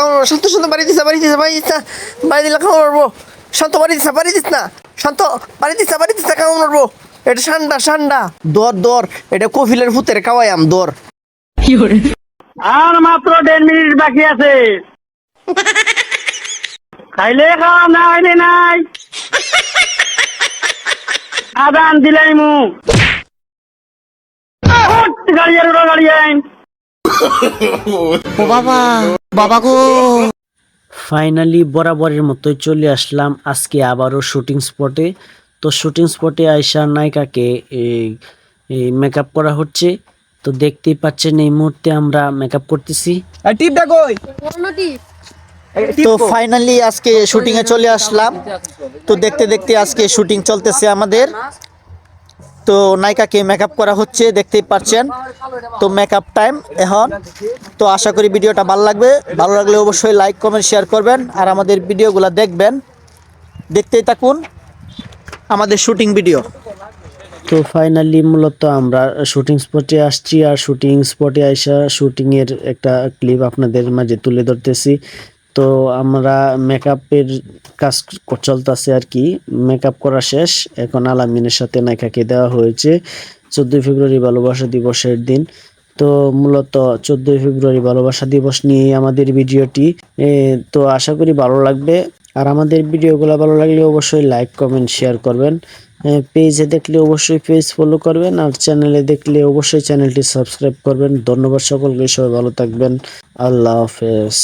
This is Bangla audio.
কামড় শান্ত শান্ত বাড়ি দিস বাড়ি দিস বাড়ি দিস না। বাড়ি দিলে কামড় মারবো। শান্ত বাড়ি দিস বাড়ি দিস না। শান্ত বাড়ি দিস বাড়ি দিস না, কামড় মারবো। এটা ঠান্ডা ঠান্ডা। দর দর। এটা কফিলের ভূতের কাওয়াইয়াম দর। আর মাত্র দেড় মিনিট বাকি আছে। খাইলে খাওয়া না হইলে নাই। আদান দিলাই মু গাড়ি আর গাড়ি আইন ও বাবা বাবা গো। ফাইনালি বরাবরের মতোই চলে আসলাম আজকে আবারও শুটিং স্পটে তো শুটিং স্পটে আয়সা নায়িকাকে মেকআপ করা হচ্ছে। তো দেখতেই পাচ্ছেন এই মুহূর্তে আমরা মেকআপ করতেছি। টিপ দেখো তো ফাইনালি আজকে শুটিং এ চলে আসলাম। তো দেখতে দেখতে আজকে শুটিং চলতেছে আমাদের। তো নায়িকাকে মেকআপ করা হচ্ছে, দেখতেই পাচ্ছেন। তো মেকআপ টাইম এখন। তো আশা করি ভিডিওটা ভালো লাগবে। ভালো লাগলে অবশ্যই লাইক কমেন্ট শেয়ার করবেন। আর আমাদের ভিডিওগুলো দেখবেন। দেখতেই থাকুন আমাদের শুটিং ভিডিও তো ফাইনালি মূলত আমরা শুটিং স্পটে আসছি। আর শুটিং স্পটে আইসা শুটিংয়ের একটা ক্লিপ আপনাদের মাঝে তুলে ধরতেছি। তো আমরা মেকআপের কাজ চলতেছে আর কি। মেকআপ করা শেষ। এখন আলামিনের সাথে নায়িকাকে দেওয়া হয়েছে। চোদ্দোই ফেব্রুয়ারি ভালোবাসা দিবসের দিন। তো মূলত চোদ্দোই ফেব্রুয়ারি ভালোবাসা দিবস নিয়ে আমাদের ভিডিওটি। তো আশা করি ভালো লাগবে। আর আমাদের ভিডিওগুলো ভালো লাগলে অবশ্যই লাইক, কমেন্ট, শেয়ার করবেন। পেজে দেখলে অবশ্যই পেজ ফলো করবেন। আর চ্যানেলে দেখলে অবশ্যই চ্যানেলটি সাবস্ক্রাইব করবেন। ধন্যবাদ সকলকে। সবাই ভালো থাকবেন। আল্লাহ হাফেজ।